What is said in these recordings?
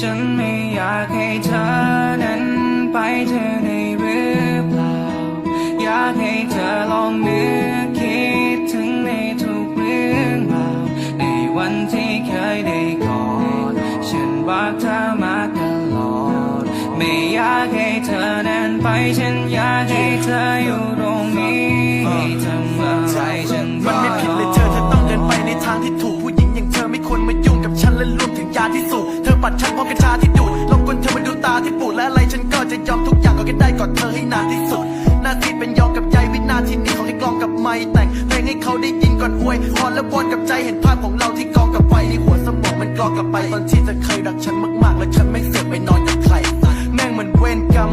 ฉันไม่อยากให้เธอนั้นไปเธอในหรือเปล่า อยากให้เธอลองนึกคิดถึงในทุกเรื่องราวในวันที่เคยได้กอดฉันรักเธอมาตลอด ไม่อยากให้เธอนั้นไป ฉันอยากให้เธออยู่ตรง กอดเธอให้นานที่สุด หน้าที่เป็นยอมกับใจวินาทีนี้ขอให้กลองกับไม้แต่งเพลงให้เขาได้ยินก่อนอวยพรและวนกับใจเห็นภาพของเราที่กองกับไฟในหัวสมองมันกรองกลับไปตอนที่เธอเคยรักฉันมากๆ และฉันไม่เสือกไปนอนกับใครแม่งเหมือนเวรกรรม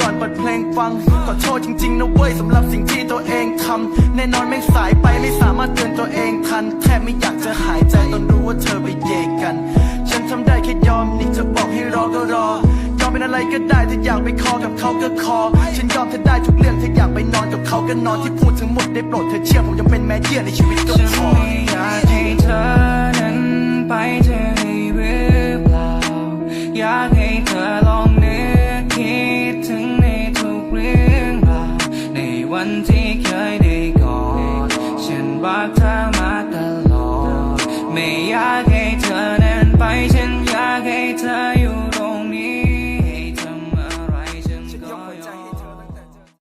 ก่อนเปิดเพลงฟังขอโทษจริงๆนะเว้ยสำหรับสิ่งที่ตัวเองทำแน่นอนแม่งสายไปไม่สามารถเตือนตัวเองทันแทบไม่อยากจะหายใจตอนรู้ว่าเธอไปเยกกัน ฉันทำได้แค่ยอมนี่จะบอกให้รอก็รอ อะไรก็ได้ถ้าอยากไปคอกับเขาก็คอ ฉันยอมเธอได้ทุกเรื่องถ้าอยากไปนอนกับเขาก็นอนที่พูดทั้งหมดได้โปรดเธอเชื่อผมยังเป็นแม่เยี่อในชีวิตก็พอฉันไม่อยากให้เธอนั้นไปเธอให้หรือเปล่า อยากให้เธอลองนึกคิดถึงในทุกเรื่องราวในวันที่เคยได้กอดฉันรักเธอมาตลอด ไม่อยากให้เธอนั้นไปเ